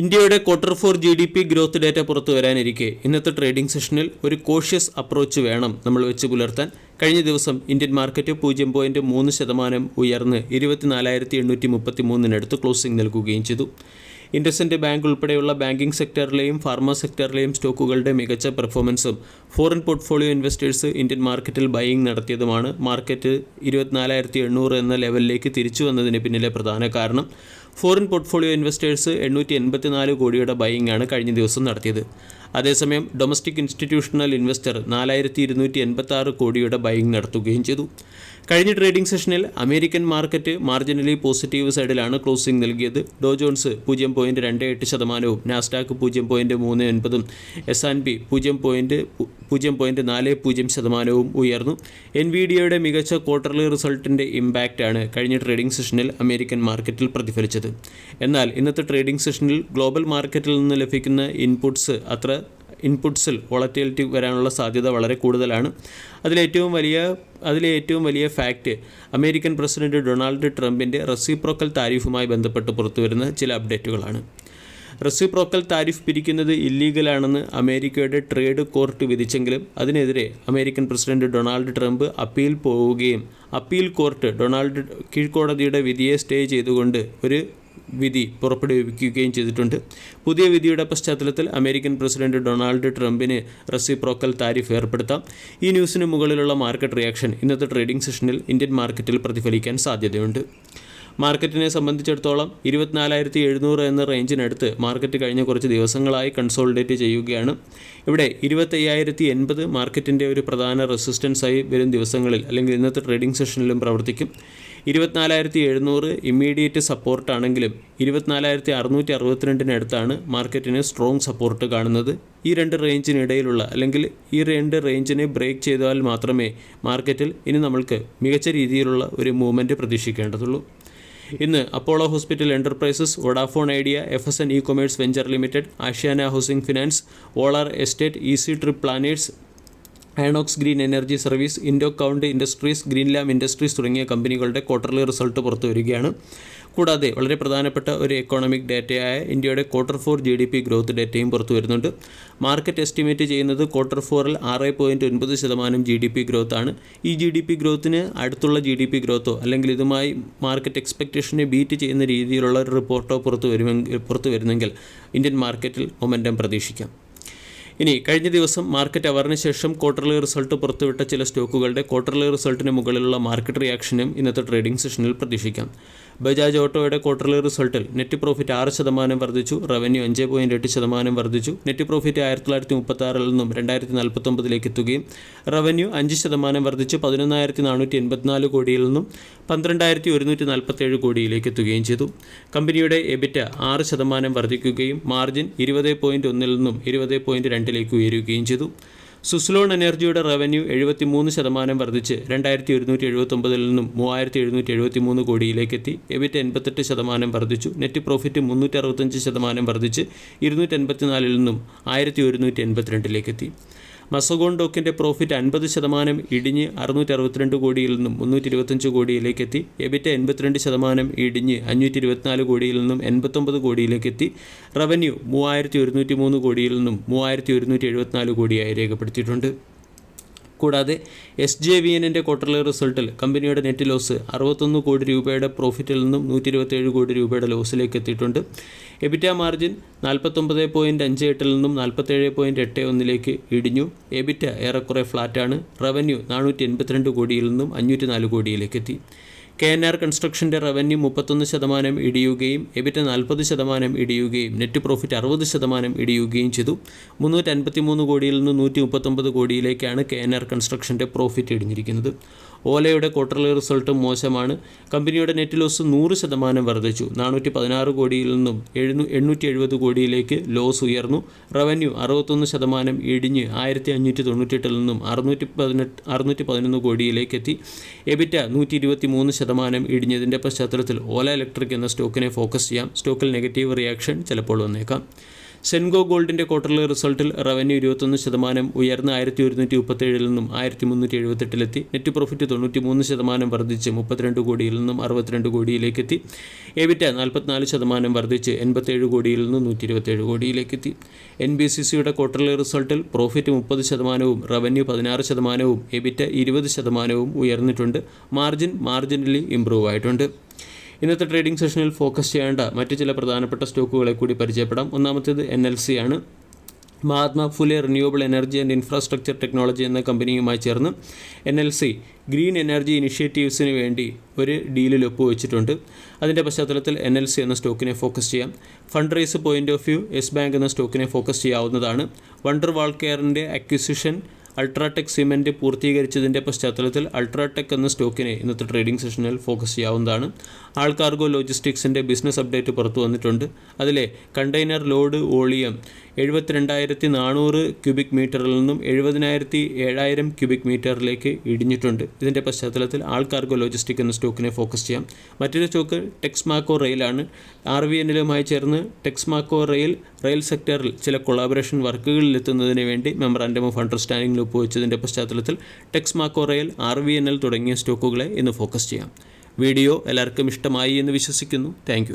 ഇന്ത്യയുടെ quarter four G D P growth data പുറത്തു വരാനിരിക്കെ. ഇന്നത്തെ ട്രേഡിംഗ് സെഷനിൽ ഒരു കോഷ്യസ് അപ്രോച്ച് വേണം നമ്മൾ വെച്ച് പുലർത്താൻ. കഴിഞ്ഞ ദിവസം ഇന്ത്യൻ മാർക്കറ്റ് പൂജ്യം പോയിന്റ് മൂന്ന് ശതമാനം ഉയർന്ന് ഇരുപത്തിനാലായിരത്തി എണ്ണൂറ്റി മുപ്പത്തി മൂന്നിനടുത്ത് ക്ലോസിംഗ് നൽകുകയും ചെയ്തു. ഇൻഡസിന്റെ ബാങ്ക് ഉൾപ്പെടെയുള്ള ബാങ്കിംഗ് സെക്ടറിലെയും ഫാർമ സെക്ടറിലെയും സ്റ്റോക്കുകളുടെ മികച്ച പെർഫോമൻസും ഫോറിൻ പോർട്ട്ഫോളിയോ ഇൻവെസ്റ്റേഴ്സ് ഇന്ത്യൻ മാർക്കറ്റിൽ ബൈയിങ് നടത്തിയതുമാണ്. മാർക്കറ്റ് ഇരുപത്തിനാലായിരത്തി എണ്ണൂറ് എന്ന ലെവലിലേക്ക് തിരിച്ചു വന്നതിന് പിന്നിലെ പ്രധാന കാരണം ഫോറിൻ പോർട്ട്ഫോളിയോ ഇൻവെസ്റ്റേഴ്സ് എണ്ണൂറ്റി എൺപത്തിനാല് കോടിയുടെ ബൈയിങ് ആണ് കഴിഞ്ഞ ദിവസം നടത്തിയത്. അതേസമയം ഡൊമസ്റ്റിക് ഇൻസ്റ്റിറ്റ്യൂഷണൽ ഇൻവെസ്റ്റർ നാലായിരത്തി ഇരുന്നൂറ്റി എൺപത്തി ആറ് കോടിയുടെ ബൈയിങ് നടത്തുകയും ചെയ്തു. കഴിഞ്ഞ ട്രേഡിംഗ് സെഷനിൽ അമേരിക്കൻ മാർക്കറ്റ് മാർജിനലി പോസിറ്റീവ് സൈഡിലാണ് ക്ലോസിംഗ് നൽകിയത്. ഡോ ജോൺസ് പൂജ്യം പോയിന്റ് രണ്ട് എട്ട് ശതമാനവും നാസ്ഡാക്ക് പൂജ്യം പോയിന്റ് മൂന്ന് ഒൻപതും എസ് ആൻഡ് പി പൂജ്യം പോയിന്റ് പൂജ്യം പോയിന്റ് നാല് പൂജ്യം ശതമാനവും ഉയർന്നു. എൻ വി ഡിയുടെ മികച്ച ക്വാർട്ടർലി റിസൾട്ടിന്റെ ഇമ്പാക്റ്റാണ് കഴിഞ്ഞ ട്രേഡിംഗ് സെഷനിൽ അമേരിക്കൻ മാർക്കറ്റിൽ പ്രതിഫലിച്ചത്. എന്നാൽ ഇന്നത്തെ ട്രേഡിംഗ് സെഷനിൽ ഗ്ലോബൽ മാർക്കറ്റിൽ നിന്ന് ലഭിക്കുന്ന ഇൻപുട്സ് അത്ര ഇൻപുട്സിൽ വോളറ്റിലിറ്റി വരാനുള്ള സാധ്യത വളരെ കൂടുതലാണ്. അതിലേറ്റവും വലിയ അതിലെ ഏറ്റവും വലിയ ഫാക്റ്റ് അമേരിക്കൻ പ്രസിഡന്റ് ഡൊണാൾഡ് ട്രംപിന്റെ റെസിപ്രോക്കൽ താരിഫുമായി ബന്ധപ്പെട്ട് പുറത്തുവരുന്ന ചില അപ്ഡേറ്റുകളാണ് റെസിപ്രോക്കൽ താരിഫ് പിരിക്കുന്നത് ഇല്ലീഗലാണെന്ന് അമേരിക്കയുടെ ട്രേഡ് കോർട്ട് വിധിച്ചെങ്കിലും അതിനെതിരെ American president Donald Trump appeal പോവുകയും അപ്പീൽ കോർട്ട് ഡൊണാൾഡ് കീഴ്ക്കോടതിയുടെ വിധിയെ സ്റ്റേ ചെയ്തുകൊണ്ട് ഒരു വിധി പുറപ്പെടുവിക്കുകയും ചെയ്തിട്ടുണ്ട്. പുതിയ വിധിയുടെ പശ്ചാത്തലത്തിൽ അമേരിക്കൻ പ്രസിഡന്റ് ഡൊണാൾഡ് ട്രംപിന് റെസിപ്രോക്കൽ താരിഫ് ഏർപ്പെടുത്താം. ഈ ന്യൂസിന് മുകളിലുള്ള മാർക്കറ്റ് റിയാക്ഷൻ ഇന്നത്തെ ട്രേഡിംഗ് സെഷനിൽ ഇന്ത്യൻ മാർക്കറ്റിൽ പ്രതിഫലിക്കാൻ സാധ്യതയുണ്ട്. മാർക്കറ്റിനെ സംബന്ധിച്ചിടത്തോളം ഇരുപത്തിനാലായിരത്തി എഴുന്നൂറ് എന്ന റേഞ്ചിനടുത്ത് മാർക്കറ്റ് കഴിഞ്ഞ കുറച്ച് ദിവസങ്ങളായി കൺസോളിഡേറ്റ് ചെയ്യുകയാണ്. ഇവിടെ ഇരുപത്തയ്യായിരത്തി എൺപത് മാർക്കറ്റിന്റെ ഒരു പ്രധാന റെസിസ്റ്റൻസായി വരും ദിവസങ്ങളിൽ അല്ലെങ്കിൽ ഇന്നത്തെ ട്രേഡിംഗ് സെഷനിലും പ്രവർത്തിക്കും. ഇരുപത്തിനാലായിരത്തി എഴുന്നൂറ് ഇമ്മീഡിയറ്റ് സപ്പോർട്ടാണെങ്കിലും ഇരുപത്തിനാലായിരത്തി അറുന്നൂറ്റി അറുപത്തിരണ്ടിനടുത്താണ് മാർക്കറ്റിന് സ്ട്രോങ് സപ്പോർട്ട് കാണുന്നത്. ഈ രണ്ട് റേഞ്ചിനിടയിലുള്ള അല്ലെങ്കിൽ ഈ രണ്ട് റേഞ്ചിനെ ബ്രേക്ക് ചെയ്താൽ മാത്രമേ മാർക്കറ്റിൽ ഇനി നമ്മൾക്ക് മികച്ച രീതിയിലുള്ള ഒരു മൂവ്മെന്റ് പ്രതീക്ഷിക്കേണ്ടതുള്ളൂ. ഇന്ന് Apollo Hospital Enterprises Vodafone Idea F S N E Commerce Venture Limited Ashiana Housing Finance ഓളാർ estate Easy Trip Planners Inox Green Energy Service Indo Count Industries Green Lam Industries തുടങ്ങിയ കമ്പനികളുടെ ക്വാർട്ടർലി റിസൾട്ട് പുറത്തു വരികയാണ് കൂടാതെ വളരെ പ്രധാനപ്പെട്ട ഒരു economic ഡാറ്റയായ ഇന്ത്യയുടെ quarter four G D P growth ഡേറ്റയും പുറത്തു വരുന്നുണ്ട്. മാർക്കറ്റ് എസ്റ്റിമേറ്റ് ചെയ്യുന്നത് ക്വാർട്ടർ ഫോറിൽ ആറ് പോയിന്റ് ഒൻപത് ശതമാനം ജി ഡി പി ഗ്രോത്ത് ആണ്. ഈ ജി ഡി പി ഗ്രോത്തിന് അടുത്തുള്ള ജി ഡി പി ഗ്രോത്തോ അല്ലെങ്കിൽ ഇതുമായി മാർക്കറ്റ് എക്സ്പെക്റ്റേഷനെ ബീറ്റ് ചെയ്യുന്ന രീതിയിലുള്ള ഒരു റിപ്പോർട്ടോ പുറത്തു വരുമെങ്കിൽ പുറത്തു വരുന്നെങ്കിൽ ഇന്ത്യൻ മാർക്കറ്റിൽ മൊമെന്റം പ്രതീക്ഷിക്കാം. ഇനി കഴിഞ്ഞ ദിവസം മാർക്കറ്റ് അവറിന് ശേഷം ക്വാർട്ടർലി റിസൾട്ട് പുറത്തുവിട്ട ചില സ്റ്റോക്കുകളുടെ ക്വാർട്ടർലി റിസൾട്ടിന് മുകളിലുള്ള മാർക്കറ്റ് റിയാക്ഷനും ഇന്നത്തെ ട്രേഡിംഗ് സെഷനിൽ പ്രതീക്ഷിക്കാം. ബജാജ് ഓട്ടോയുടെ ക്വാർട്ടർലി റിസൾട്ടിൽ നെറ്റ് പ്രോഫിറ്റ് ആറ് ശതമാനം വർദ്ധിച്ചു റവന്യൂ അഞ്ച് പോയിന്റ് എട്ട് ശതമാനം വർദ്ധിച്ചു. നെറ്റ് പ്രോഫിറ്റ് ആയിരത്തി തൊള്ളായിരത്തി മുപ്പത്തി ആറിൽ നിന്നും രണ്ടായിരത്തി നാൽപ്പത്തൊമ്പതിലേക്ക് എത്തുകയും റവന്യൂ അഞ്ച് ശതമാനം വർദ്ധിച്ച് പതിനൊന്നായിരത്തി നാനൂറ്റി എൺപത്തിനാല് കോടിയിൽ നിന്നും പന്ത്രണ്ടായിരത്തി ഒരുന്നൂറ്റി നാൽപ്പത്തേഴ് കോടിയിലേക്ക് എത്തുകയും ചെയ്തു. കമ്പനിയുടെ എബിറ്റ ആറ് ശതമാനം വർദ്ധിക്കുകയും മാർജിൻ ഇരുപത് പോയിന്റ് ഒന്നിൽ നിന്നും ഇരുപത് പോയിന്റ് രണ്ടിലേക്ക് ഉയരുകയും ചെയ്തു. സുസ്ലോൺ എനർജിയുടെ റവന്യൂ എഴുപത്തി മൂന്ന് ശതമാനം വർദ്ധിച്ച് രണ്ടായിരത്തി ഒരുന്നൂറ്റി എഴുപത്തൊമ്പതിൽ നിന്നും മൂവായിരത്തി എഴുന്നൂറ്റി എഴുപത്തി മൂന്ന് കോടിയിലേക്ക് എത്തി എബിറ്റ് എൺപത്തെട്ട് ശതമാനം വർദ്ധിച്ചു. നെറ്റ് പ്രോഫിറ്റ് മുന്നൂറ്റി അറുപത്തഞ്ച് ശതമാനം വർദ്ധിച്ച് ഇരുന്നൂറ്റി എൺപത്തിനാലിൽ നിന്നും ആയിരത്തി ഒരുന്നൂറ്റി എൺപത്തിരണ്ടിലേക്ക് എത്തി മസഗോൺ ഡോക്കിന്റെ പ്രോഫിറ്റ് അൻപത് ശതമാനം ഇടിഞ്ഞ് അറുന്നൂറ്റി അറുപത്തിരണ്ട് കോടിയിൽ നിന്നും മുന്നൂറ്റി ഇരുപത്തഞ്ച് കോടിയിലേക്ക് എത്തി എബിറ്റ എൺപത്തിരണ്ട് ശതമാനം ഇടിഞ്ഞ് അഞ്ഞൂറ്റി ഇരുപത്തിനാല് കോടിയിൽ നിന്നും എൺപത്തൊമ്പത് കോടിയിലേക്ക് എത്തി റവന്യൂ മൂവായിരത്തി ഒരുന്നൂറ്റി മൂന്ന് കോടിയിൽ നിന്നും മൂവായിരത്തി ഒരുന്നൂറ്റി എഴുപത്തിനാല് കോടിയായി രേഖപ്പെടുത്തിയിട്ടുണ്ട്. കൂടാതെ എസ് ജെ വി എന്നിന്റെ ക്വാർട്ടർലി റിസൾട്ടിൽ കമ്പനിയുടെ നെറ്റ് ലോസ് അറുപത്തൊന്ന് കോടി രൂപയുടെ പ്രോഫിറ്റിൽ നിന്നും നൂറ്റി ഇരുപത്തേഴ് കോടി രൂപയുടെ ലോസിലേക്ക് എത്തിയിട്ടുണ്ട്. എബിറ്റ മാർജിൻ നാൽപ്പത്തൊമ്പത് പോയിന്റ് അഞ്ച് എട്ടിൽ നിന്നും നാൽപ്പത്തേഴ് പോയിന്റ് എട്ട് ഒന്നിലേക്ക് ഇടിഞ്ഞു. എബിറ്റ ഏറെക്കുറെ ഫ്ലാറ്റാണ് റവന്യൂ നാനൂറ്റി എൺപത്തിരണ്ട് കോടിയിൽ നിന്നും അഞ്ഞൂറ്റി നാല് കോടിയിലേക്ക് എത്തി. കെ എൻ ആർ കൺസ്ട്രക്ഷന്റെ റവന്യൂ മുപ്പത്തൊന്ന് ശതമാനം ഇടിയുകയും എബിറ്റ നാൽപ്പത് ശതമാനം ഇടിയുകയും നെറ്റ് പ്രോഫിറ്റ് അറുപത് ശതമാനം ഇടിയുകയും ചെയ്തു. മുന്നൂറ്റി അൻപത്തി മൂന്ന് കോടിയിൽ നിന്ന് നൂറ്റി മുപ്പത്തൊമ്പത് കോടിയിലേക്കാണ് കെ എൻ ആർ കൺസ്ട്രക്ഷന്റെ പ്രോഫിറ്റ് ഇടിഞ്ഞിരിക്കുന്നത്. ഓലയുടെ ക്വാർട്ടർലി റിസൾട്ടും മോശമാണ്. കമ്പനിയുടെ നെറ്റ് ലോസ് നൂറ് ശതമാനം വർദ്ധിച്ചു. നാനൂറ്റി പതിനാറ് കോടിയിൽ നിന്നും എഴുന്നൂ എണ്ണൂറ്റി എഴുപത് കോടിയിലേക്ക് ലോസ് ഉയർന്നു. റവന്യൂ അറുപത്തൊന്ന് ശതമാനം ഇടിഞ്ഞ് ആയിരത്തി അഞ്ഞൂറ്റി തൊണ്ണൂറ്റെട്ടിൽ നിന്നും അറുന്നൂറ്റി പതിനെട്ട് അറുന്നൂറ്റി പതിനൊന്ന് കോടിയിലേക്ക് എത്തി എബിറ്റ നൂറ്റി ഇരുപത്തി മൂന്ന് ശതമാനം ഇടിഞ്ഞതിന്റെ പശ്ചാത്തലത്തിൽ ഓല ഇലക്ട്രിക് എന്ന സ്റ്റോക്കിനെ ഫോക്കസ് ചെയ്യാം. സ്റ്റോക്കിൽ നെഗറ്റീവ് റിയാക്ഷൻ ചിലപ്പോൾ വന്നേക്കാം. സെൻഗോ ഗോൾഡിന്റെ ക്വാർട്ടർലി റിസൾട്ടിൽ റവന്യൂ ഇരുപത്തൊന്ന് ശതമാനം ഉയർന്ന് ആയിരത്തി ഒരുന്നൂറ്റി മുപ്പത്തേഴിൽ നിന്നും ആയിരത്തി മുന്നൂറ്റി എഴുപത്തെട്ടിലെത്തി നെറ്റ് പ്രോഫിറ്റ് തൊണ്ണൂറ്റി മൂന്ന് ശതമാനം വർദ്ധിച്ച് മുപ്പത്തിരണ്ട് കോടിയിൽ നിന്നും അറുപത്തിരണ്ട് കോടിയിലേക്കെത്തി. എവിറ്റ നാൽപ്പത്തിനാല് ശതമാനം വർദ്ധിച്ച് എൺപത്തേഴ് കോടിയിൽ നിന്നും നൂറ്റി ഇരുപത്തേഴ് കോടിയിലേക്കെത്തി. എൻ ബി സി സിയുടെ ക്വാർട്ടർലി റിസൾട്ടിൽ പ്രോഫിറ്റ് മുപ്പത് ശതമാനവും റവന്യൂ പതിനാറ് ശതമാനവും എബിറ്റ ഇരുപത് ശതമാനവും ഉയർന്നിട്ടുണ്ട്. മാർജിൻ മാർജിനലി ഇംപ്രൂവ് ആയിട്ടുണ്ട്. ഇന്നത്തെ ട്രേഡിംഗ് സെഷനിൽ ഫോക്കസ് ചെയ്യേണ്ട മറ്റ് ചില പ്രധാനപ്പെട്ട സ്റ്റോക്കുകളെ കൂടി പരിചയപ്പെടാം. ഒന്നാമത്തേത് എൻ എൽ സി ആണ്. Mahatma Phule renewable energy and infrastructure technology എന്ന കമ്പനിയുമായി ചേർന്ന് N L C green energy ഇനിഷ്യേറ്റീവ്സിന് വേണ്ടി ഒരു ഡീലിൽ ഒപ്പുവെച്ചിട്ടുണ്ട്. അതിന്റെ പശ്ചാത്തലത്തിൽ എൻ എൽ സി എന്ന സ്റ്റോക്കിനെ ഫോക്കസ് ചെയ്യാം. Fund raise point of view Yes Bank എന്ന സ്റ്റോക്കിനെ ഫോക്കസ് ചെയ്യാവുന്നതാണ്. വണ്ടർ വാൾ കെയറിന്റെ അക്വിസിഷൻ അൾട്രാടെക് സിമെന്റ് പൂർത്തീകരിച്ചതിന്റെ പശ്ചാത്തലത്തിൽ അൾട്രാടെക് എന്ന സ്റ്റോക്കിനെ ഇന്നത്തെ ട്രേഡിംഗ് സെഷനിൽ ഫോക്കസ് ചെയ്യാവുന്നതാണ്. ആൾക്കാർഗോ കാർഗോ ലോജിസ്റ്റിക്സിന്റെ ബിസിനസ് അപ്ഡേറ്റ് പുറത്തു വന്നിട്ടുണ്ട്. അതിലെ കണ്ടെയ്നർ ലോഡ് വോളിയം എഴുപത്തിരണ്ടായിരത്തി നാനൂറ് ക്യൂബിക് മീറ്ററിൽ നിന്നും എഴുപതിനായിരത്തി ഏഴായിരം ക്യൂബിക് മീറ്ററിലേക്ക് ഇടിഞ്ഞിട്ടുണ്ട്. ഇതിന്റെ പശ്ചാത്തലത്തിൽ ആൾക്കാർഗോ കാർഗോ ലോജിസ്റ്റിക് എന്ന സ്റ്റോക്കിനെ ഫോക്കസ് ചെയ്യാം. മറ്റൊരു സ്റ്റോക്ക് ടെക്സ്മാക്കോ റെയിലാണ്. ആർ വി എന്നിലുമായി ചേർന്ന് ടെക്സ്മാക്കോ റെയിൽ റെയിൽ സെക്ടറിൽ ചില കൊളാബറേഷൻ വർക്കുകളിൽ എത്തുന്നതിന് വേണ്ടി മെമ്മറാൻഡം ഓഫ് അണ്ടർസ്റ്റാൻഡിംഗിൽ ഒപ്പുവെച്ചതിന്റെ പശ്ചാത്തലത്തിൽ Texmaco Rail R V N L തുടങ്ങിയ സ്റ്റോക്കുകളെ ഇന്ന് ഫോക്കസ് ചെയ്യാം. വീഡിയോ എല്ലാവർക്കും ഇഷ്ടമായി എന്ന് വിശ്വസിക്കുന്നു. താങ്ക്